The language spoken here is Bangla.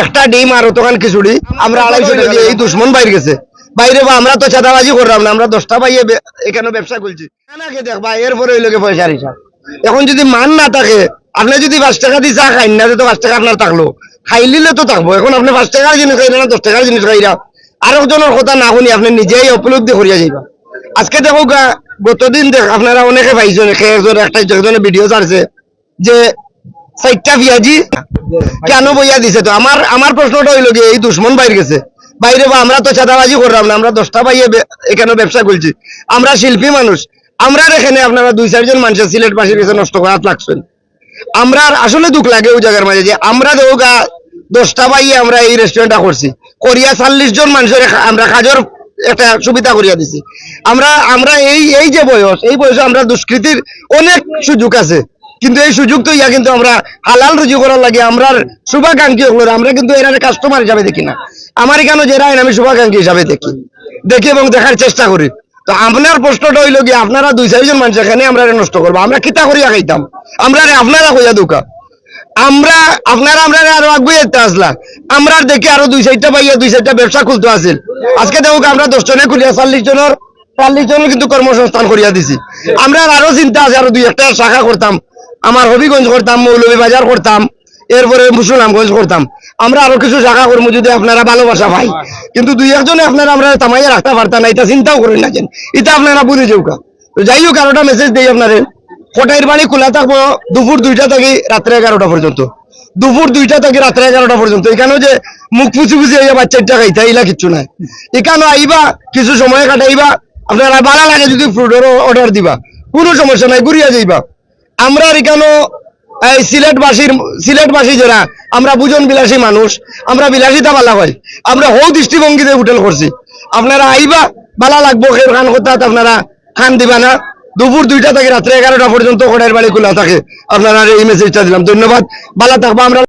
একটা ডিম আর অতখান খিচুড়ি। আমরা আড়াইশো দিয়ে এই দুশ্মন বাইরে গেছে। বাইরে বা আমরা তো চাঁদাবাজি করলাম না, আমরা দশটা পাইয়ে এখানে ব্যবসা করছি। নাকি দেখবা, এরপরে ওই লোকে পয়সার হিসাব। এখন যদি মান না থাকে, আপনি যদি পাঁচ টাকা দিয়ে চা খাইন না, তো পাঁচ টাকা আপনার থাকল। খাইলিলে তো থাকব, এখন আপনি পাঁচ টাকার জিনিস খাইলেন না, দশ টাকার জিনিস খাইরা। আরেকজনের কথা না শুনি আপনি নিজেই উপলব্ধি করিয়া যাইবা। আজকে দেখো গতদিন দেখ, আপনারা অনেকে পাইছেন একজন, একটা একজনের ভিডিও ছাড়ছে, যে পিয়াজি কেন বইয়া দিছে তো? আমার আমার প্রশ্নটা এই দুশ্মন গেছে? বাইরে বা আমরা তো চাঁদাবাজি করলাম না, আমরা দশটা এখানে ব্যবসা করছি। আমরা শিল্পী মানুষ। আমরা এখানে আপনারা দুই, চারজন মানুষের সিলেট পাশে গেছে নষ্ট করাত লাগছেন। আমরা আসলে দুঃখ লাগে ওই জায়গার মাঝে যে আমরা দেখো গা দশটা পাইয়ে আমরা এই রেস্টুরেন্টটা করছি। করিয়া চাল্লিশ জন মানুষের আমরা কাজের একটা সুবিধা করিয়া দিছি। আমরা আমরা এই এই যে বয়স, এই বয়সে আমরা দুষ্কৃতির অনেক সুযোগ আছে। কিন্তু এই সুযোগ তো ইয়া কিন্তু আমরা হালাল রুজি করার লাগে আমরা শুভাকাঙ্ক্ষী হলো, আমরা কিন্তু এরা কাস্টমার হিসাবে দেখি না। আমার এখানে যারা আমি শুভাকাঙ্ক্ষী হিসাবে দেখি। দেখি এবং দেখার চেষ্টা করি। তো আপনার প্রশ্নটা হইল কি, আপনারা দুই চারজন মানুষ এখানে আমরা নষ্ট করব, আমরা কিতা করিয়া খাইতাম? আমরা আপনারা কইয়া দুকা। আমরা, আপনারা, আমরা আরও আগুয়ে যেতে আসলা। আমরা দেখি আরও দুই, চারটা পাইয়া দুই, চারটা ব্যবসা খুলতে আছিল আজকে দেখো আমরা দশ জনে খুলিয়া, চল্লিশ জনের চল্লিশ জনের কিন্তু কর্মসংস্থান করিয়া দিছি। আমরা আরও চিন্তা আছে, আরও দুই, একটা শাখা করতাম। আমার হবিগঞ্জ করতাম মৌলভী বাজার করতাম, এরপরে মুসুলামগঞ্জ করতাম। আমরা আরও কিছু শাখা করব যদি আপনারা ভালোবাসা পাই। কিন্তু দুই একজনে আপনারা আমরা তামাইয়া রাখতে পারতাম না, এটা চিন্তাও করেন না যেন। এটা আপনারা বুঝে যাউকা তো যাই হোক আরোটা মেসেজ দিই আপনারে কোটাইর বাড়ি খোলা থাকব দুপুর দুইটা থেকে রাত্রে এগারোটা পর্যন্ত। দুপুর দুইটা থেকে রাত্রে এগারোটা পর্যন্ত। এখানেও যে মুখ পুচি পুচি হইয়া বাচ্চাটা খাইতে ইলা কিচ্ছু নাই। এখানে আইবা, কিছু সময় কাটাইবা। আপনারা ভালো লাগে যদি ফুডের অর্ডার দিবা। কোনো সমস্যা নাই, ঘুরিয়া যাইবা। আমরা এখানে এই সিলেটবাসীর, সিলেটবাসী যারা, আমরা বুজন বিলাসী মানুষ, আমরা বিলাসিতা বালা হয় আমরা হৌ দৃষ্টিভঙ্গিতে হোটেল করছি আপনারা আইবা, বালা লাগবো, খের খান কোথাও আপনারা খান দিবা না। দুপুর দুইটা থেকে রাত্রে এগারোটা পর্যন্ত কোটার বাড়ি খোলা থাকে। আপনারা এই মেসেজটা দিলাম। ধন্যবাদ। বালা থাকব, আমরা